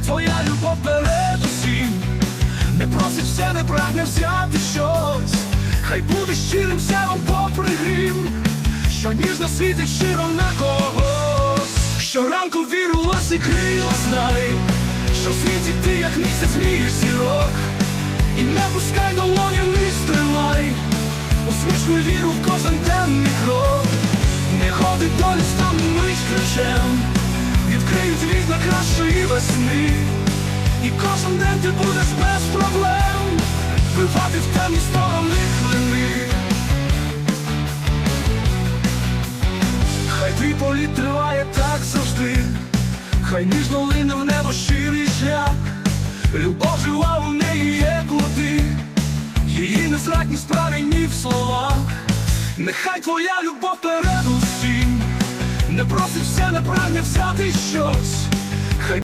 Хай твоя любов перед усім. Не просить все, не прагне взяти щось, хай буде щирим сявом попри грім, що ніжно світить щиро на когось. Щоранку віру і крила знай, що в світі ти, як місяць, мієш зірок, і не пускай долоні, не стримай, усмішкуй віру в кожен денний крок, не ходить долі там мить ключем, відкриють вікна кращої весни. І кожен день ти будеш без проблем. Вивати в темні сторони хвилини. Хай твій політ триває так завжди. Хай ніжно лине в небо щирий шлях. Любов жива у неї є плоди. Її незрадність правильні в словах. Нехай твоя любов перед усім. Не просить все, не прагне взяти щось